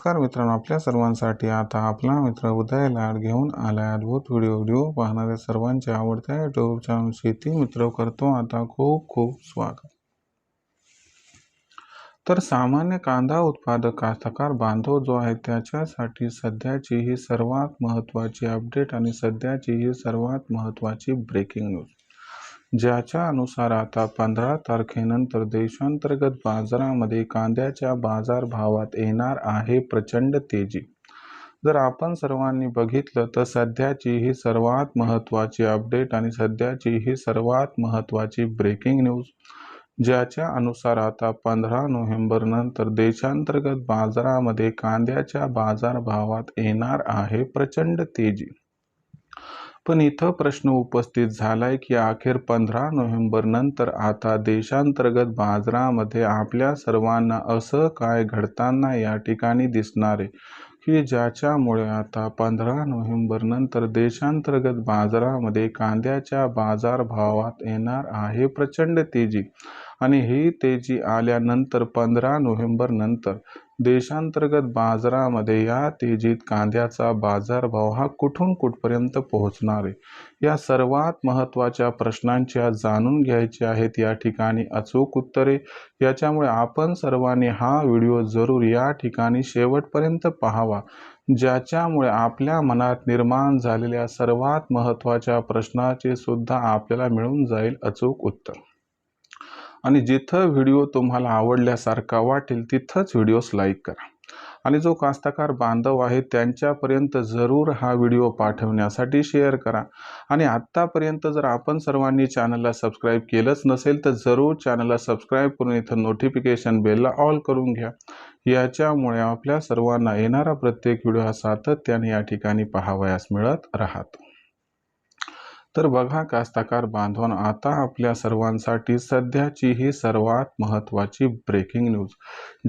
नमस्कार मित्रांनो आपल्या सर्वांसाठी आता आपला मित्र उदय लाड घेऊन आलाय अद्भुत व्हिडिओ व्हिडिओ पाहणाऱ्या सर्वांच्या आवडत्या युट्यूब चॅनल शेती मित्र करतो आता खूप खूप स्वागत. तर सामान्य कांदा उत्पादक कास्तकार बांधव जो आहे त्याच्यासाठी सध्याची ही सर्वात महत्त्वाची अपडेट आणि सध्याची ही सर्वात महत्त्वाची ब्रेकिंग न्यूज ज्याच्या अनुसार आता पंधरा तारखेनंतर देशांतर्गत बाजारामध्ये कांद्याच्या बाजारभावात येणार आहे प्रचंड तेजी. जर आपण सर्वांनी बघितलं तर सध्याची ही सर्वात महत्त्वाची अपडेट आणि सध्याची ही सर्वात महत्त्वाची ब्रेकिंग न्यूज ज्याच्या अनुसार आता पंधरा नोव्हेंबर नंतर देशांतर्गत बाजारामध्ये कांद्याच्या बाजारभावात येणार आहे प्रचंड तेजी. पण इथं प्रश्न उपस्थित झालाय की अखेर पंधरा नोव्हेंबर नंतर आता देशांतर्गत बाजारामध्ये आपल्या सर्वांना असं काय घडताना या ठिकाणी दिसणार आहे? की ज्याच्यामुळे आता पंधरा नोव्हेंबर नंतर देशांतर्गत बाजारामध्ये कांद्याच्या बाजारभावात येणार आहे प्रचंड तेजी? आणि ही तेजी आल्यानंतर पंधरा नोव्हेंबर नंतर देशांतर्गत बाजारामध्ये या तेजीत कांद्याचा बाजारभाव हा कुठून कुठपर्यंत पोहोचणार आहे? या सर्वात महत्त्वाच्या प्रश्नांच्या जाणून घ्यायचे आहेत या ठिकाणी अचूक उत्तरे. याच्यामुळे आपण सर्वांनी हा व्हिडिओ जरूर या ठिकाणी शेवटपर्यंत पाहावा ज्याच्यामुळे आपल्या मनात निर्माण झालेल्या सर्वात महत्त्वाच्या प्रश्नाचे सुद्धा आपल्याला मिळून जाईल अचूक उत्तर. आणि जिथं व्हिडिओ तुम्हाला आवडल्यासारखा वाटेल तिथंच व्हिडिओस लाईक करा. आणि जो कास्तकार बांधव आहे त्यांच्यापर्यंत जरूर हा व्हिडिओ पाठवण्यासाठी शेअर करा. आणि आत्तापर्यंत जर आपण सर्वांनी चॅनलला सबस्क्राईब केलंच नसेल तर जरूर चॅनलला सबस्क्राईब करून इथं नोटिफिकेशन बेलला ऑल करून घ्या. याच्यामुळे आपल्या सर्वांना येणारा प्रत्येक व्हिडिओ हा सातत्याने या ठिकाणी पाहावयास मिळत राहतो. तर बघा कास्तकार बांधवांनो आता आपल्या सर्वांसाठी सध्याची ही सर्वात महत्त्वाची ब्रेकिंग न्यूज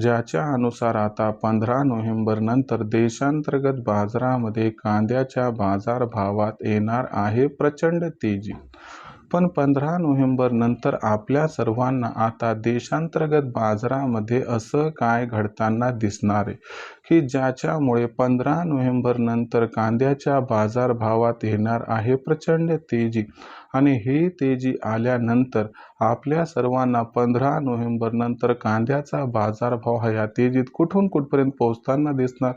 ज्याच्या अनुसार आता पंधरा नोव्हेंबर नंतर देशांतर्गत बाजारामध्ये कांद्याच्या बाजारभावात येणार आहे प्रचंड तेजी. पण पंधरा नोव्हेंबरनंतर आपल्या सर्वांना आता देशांतर्गत बाजारामध्ये असं काय घडताना दिसणार आहे? की ज्याच्यामुळे पंधरा नोव्हेंबरनंतर कांद्याच्या बाजारभावात येणार आहे प्रचंड तेजी आणि ही तेजी आल्यानंतर आपल्या सर्वांना पंधरा नोव्हेंबरनंतर कांद्याचा बाजारभाव हा या तेजीत कुठून कुठपर्यंत पोहोचताना दिसणार?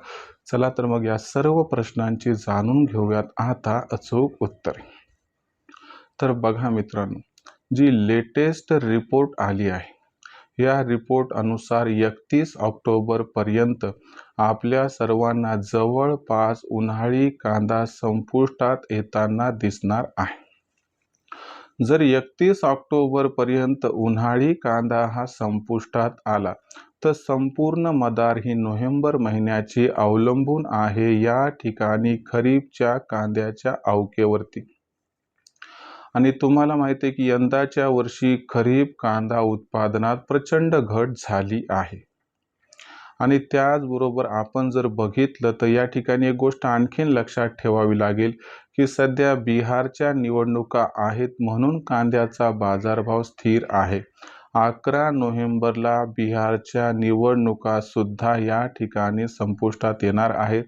चला तर मग या सर्व प्रश्नांची जाणून घेऊयात. आता अचूक उत्तरे. तर बघा मित्रांनो जी लेटेस्ट रिपोर्ट आली आहे या रिपोर्ट अनुसार एकतीस ऑक्टोबरपर्यंत आपल्या सर्वांना जवळपास उन्हाळी कांदा संपुष्टात येताना दिसणार आहे. जर एकतीस ऑक्टोबरपर्यंत उन्हाळी कांदा हा संपुष्टात आला तर संपूर्ण मदार ही नोव्हेंबर महिन्याची अवलंबून आहे या ठिकाणी खरीपच्या कांद्याच्या अवकेवरती आणि तुम्हाला माहिती आहे की यंदाच्या वर्षी खरीप कांदा उत्पादनात प्रचंड घट झाली आहे. आणि त्याचबरोबर आपण जर बघितलं तर या ठिकाणी एक गोष्ट आणखीन लक्षात ठेवावी लागेल की सध्या बिहारच्या निवडणुका आहेत म्हणून कांद्याचा बाजारभाव स्थिर आहे. अकरा नोव्हेंबरला बिहारच्या निवडणुकासुद्धा या ठिकाणी संपुष्टात येणार आहेत.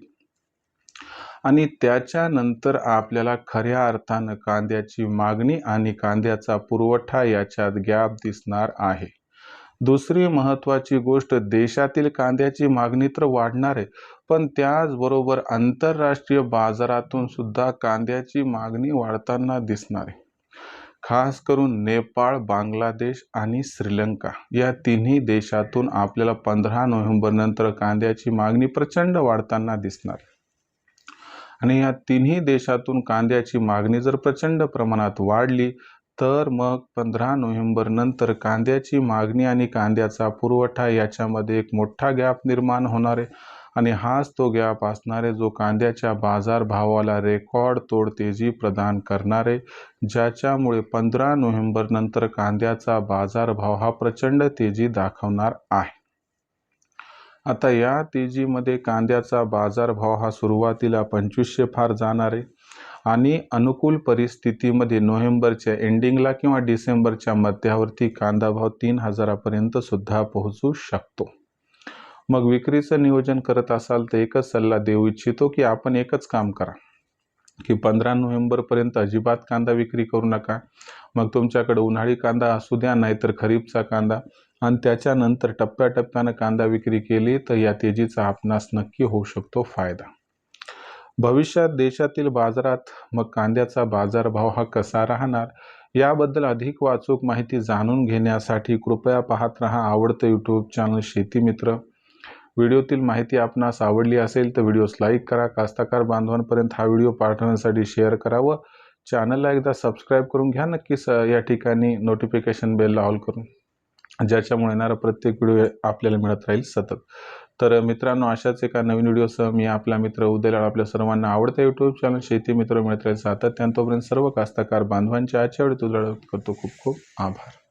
आणि त्याच्यानंतर आपल्याला खऱ्या अर्थानं कांद्याची मागणी आणि कांद्याचा पुरवठा याच्यात गॅप दिसणार आहे. दुसरी महत्त्वाची गोष्ट देशातील कांद्याची मागणी तर वाढणार आहे पण त्याचबरोबर आंतरराष्ट्रीय बाजारातून सुद्धा कांद्याची मागणी वाढताना दिसणार आहे. खास करून नेपाळ बांगलादेश आणि श्रीलंका या तिन्ही देशातून आपल्याला पंधरा नोव्हेंबरनंतर कांद्याची मागणी प्रचंड वाढताना दिसणार आणि या तिन्ही देशातून कांद्याची मागणी जर प्रचंड प्रमाणात वाढली तर मग पंधरा नोव्हेंबर नंतर कांद्याची मागणी आणि कांद्याचा पुरवठा याच्यामध्ये एक मोठा गॅप निर्माण होणार आहे. आणि हाच तो गॅप असणारे जो कांद्याच्या बाजारभावाला रेकॉर्ड तोड तेजी प्रदान करणारे ज्याच्यामुळे पंधरा नोव्हेंबर नंतर कांद्याचा बाजारभाव हा प्रचंड तेजी दाखवणार आहे. आता या तेजीमध्ये कांद्याचा बाजारभाव हा सुरुवातीला पंचवीसशे फार जाणार आहे. आणि अनुकूल परिस्थितीमध्ये नोव्हेंबरच्या एंडिंगला किंवा डिसेंबरच्या मध्यावरती कांदा भाव तीन हजारापर्यंत सुद्धा पोहोचू शकतो. मग विक्रीचं नियोजन करत असाल तर एकच सल्ला देऊ इच्छितो की आपण एकच काम करा. की पंधरा नोव्हेंबरपर्यंत अजिबात कांदा विक्री करू नका. मग तुमच्याकडे उन्हाळी कांदा असू द्या नाहीतर खरीपचा कांदा. आणि त्याच्यानंतर टप्प्याटप्प्यानं कांदा विक्री केली तर या तेजीचा आपणास नक्की होऊ शकतो फायदा. भविष्यात देशातील बाजारात मग कांद्याचा बाजारभाव हा कसा राहणार? याबद्दल अधिक वाचूक माहिती जाणून घेण्यासाठी कृपया पाहत रहा आवडतं यूट्यूब चॅनल शेतीमित्र व्हिडिओतील माहिती आपणास आवडली असेल तर व्हिडिओस लाईक करा कास्तकार बांधवांपर्यंत हा व्हिडिओ पाठवण्यासाठी शेअर करा व चॅनलला एकदा सबस्क्राईब करून घ्या. नक्कीच या ठिकाणी नोटिफिकेशन बेलला ऑल करून. ज्याच्यामुळे येणारा प्रत्येक व्हिडिओ आपल्याला मिळत राहील सतत. तर मित्रांनो अशाच एका नवीन व्हिडिओसह मी आपला मित्र उदयला आपल्या सर्वांना आवडत्या यूट्यूब चॅनल शेती मित्र मिळत राहील सातत्यानं. तोपर्यंत सर्व कास्तकार बांधवांच्या आजच्या वेळी तुझ्या करतो खूप खूप आभार.